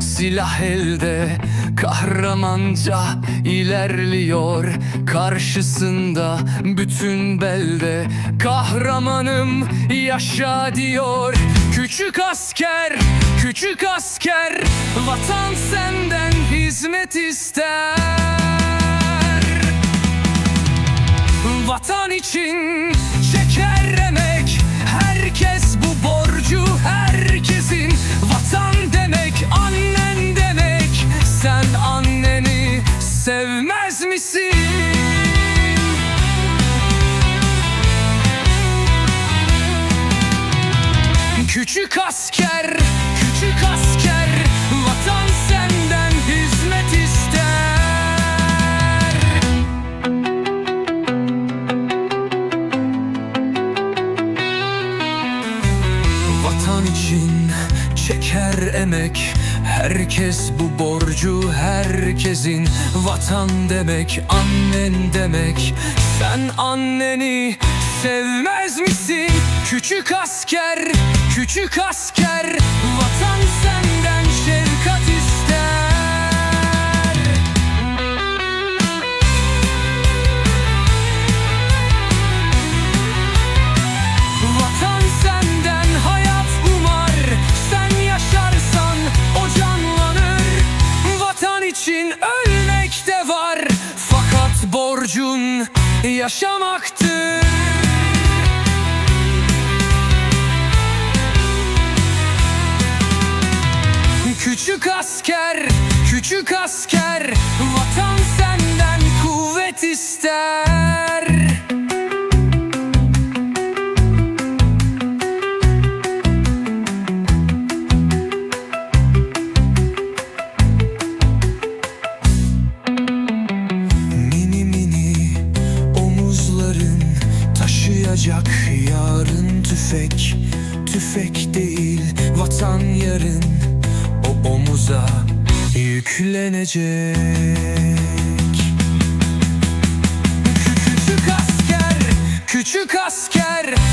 silah elde Kahramanca ilerliyor. Karşısında bütün belde Kahramanım yaşa diyor. Küçük asker, küçük asker Vatan senden hizmet ister Küçük asker, küçük asker Vatan senden hizmet ister Vatan için çeker emek Herkes bu borcu herkesin Vatan demek annen demek Sen anneni sevmez misin? Küçük asker, küçük asker Vatan senden şefkat ister. Vatan senden hayat umar Sen yaşarsan o canlanır. Vatan için ölmek de var Fakat borcun yaşamaktır asker, küçük asker Vatan senden kuvvet ister. Mini mini omuzların taşıyacak yarın tüfek Tüfek değil vatan yarın omuza yüklenecek. Küçük asker, küçük asker